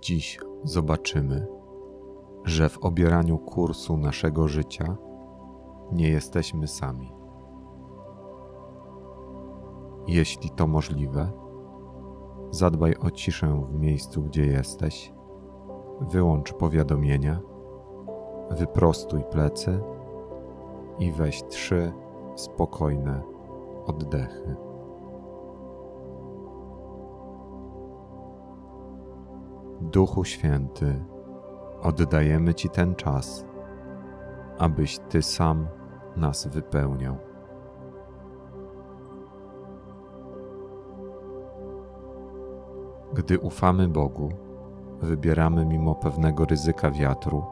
Dziś zobaczymy, że w obieraniu kursu naszego życia nie jesteśmy sami. Jeśli to możliwe, zadbaj o ciszę w miejscu, gdzie jesteś, wyłącz powiadomienia, wyprostuj plecy i weź trzy spokojne oddechy. Duchu Święty, oddajemy Ci ten czas, abyś Ty sam nas wypełniał. Gdy ufamy Bogu, wybieramy mimo pewnego ryzyka wiatru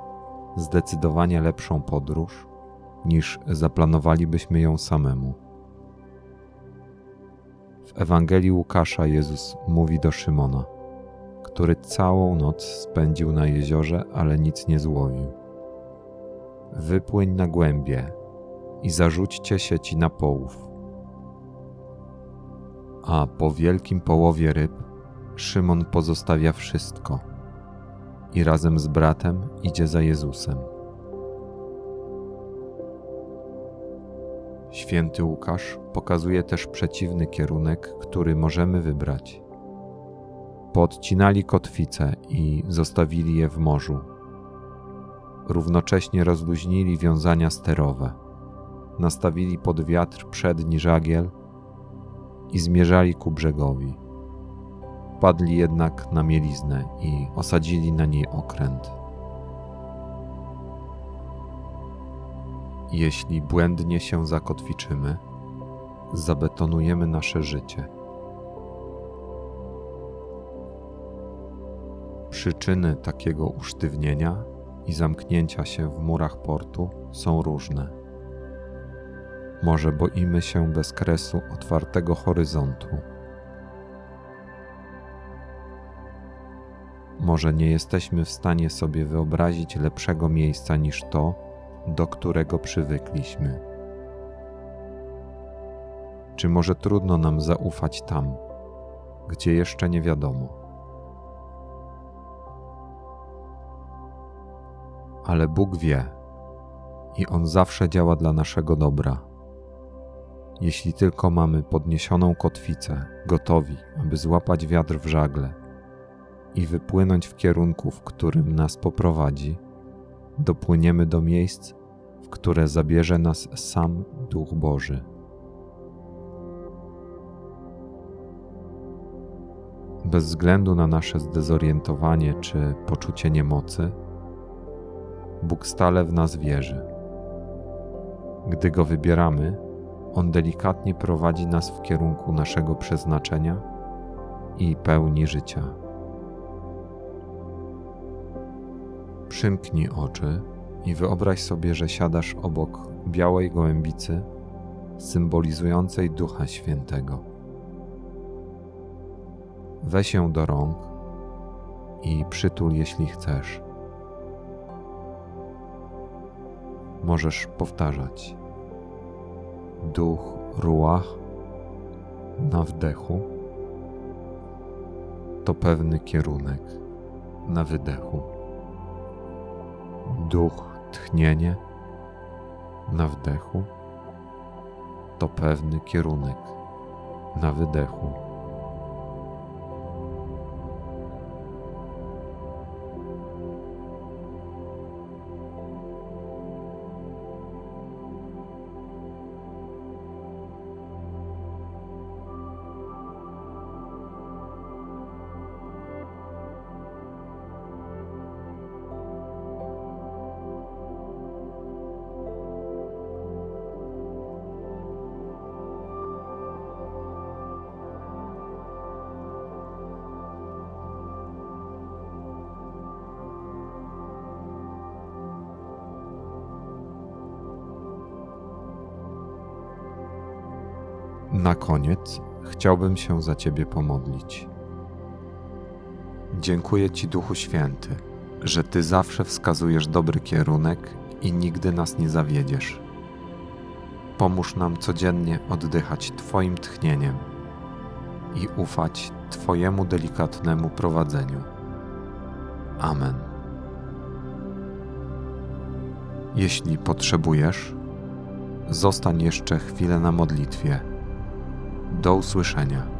zdecydowanie lepszą podróż niż zaplanowalibyśmy ją samemu. W Ewangelii Łukasza Jezus mówi do Szymona, który całą noc spędził na jeziorze, ale nic nie złowił. Wypłyń na głębie i zarzućcie sieci na połów. A po wielkim połowie ryb Szymon pozostawia wszystko i razem z bratem idzie za Jezusem. Święty Łukasz pokazuje też przeciwny kierunek, który możemy wybrać. Podcinali kotwice i zostawili je w morzu. Równocześnie rozluźnili wiązania sterowe, nastawili pod wiatr przedni żagiel i zmierzali ku brzegowi. Padli jednak na mieliznę i osadzili na niej okręt. Jeśli błędnie się zakotwiczymy, zabetonujemy nasze życie. Przyczyny takiego usztywnienia i zamknięcia się w murach portu są różne. Może boimy się bez kresu otwartego horyzontu. Może nie jesteśmy w stanie sobie wyobrazić lepszego miejsca niż to, do którego przywykliśmy. Czy może trudno nam zaufać tam, gdzie jeszcze nie wiadomo? Ale Bóg wie i On zawsze działa dla naszego dobra. Jeśli tylko mamy podniesioną kotwicę, gotowi, aby złapać wiatr w żagle i wypłynąć w kierunku, w którym nas poprowadzi, dopłyniemy do miejsc, w które zabierze nas sam Duch Boży. Bez względu na nasze zdezorientowanie czy poczucie niemocy, Bóg stale w nas wierzy. Gdy Go wybieramy, On delikatnie prowadzi nas w kierunku naszego przeznaczenia i pełni życia. Przymknij oczy i wyobraź sobie, że siadasz obok białej gołębicy symbolizującej Ducha Świętego. Weź ją do rąk i przytul, jeśli chcesz. Możesz powtarzać. Duch ruach na wdechu to pewny kierunek na wydechu. Duch tchnienie na wdechu to pewny kierunek na wydechu. Na koniec chciałbym się za Ciebie pomodlić. Dziękuję Ci, Duchu Święty, że Ty zawsze wskazujesz dobry kierunek i nigdy nas nie zawiedziesz. Pomóż nam codziennie oddychać Twoim tchnieniem i ufać Twojemu delikatnemu prowadzeniu. Amen. Jeśli potrzebujesz, zostań jeszcze chwilę na modlitwie. Do usłyszenia.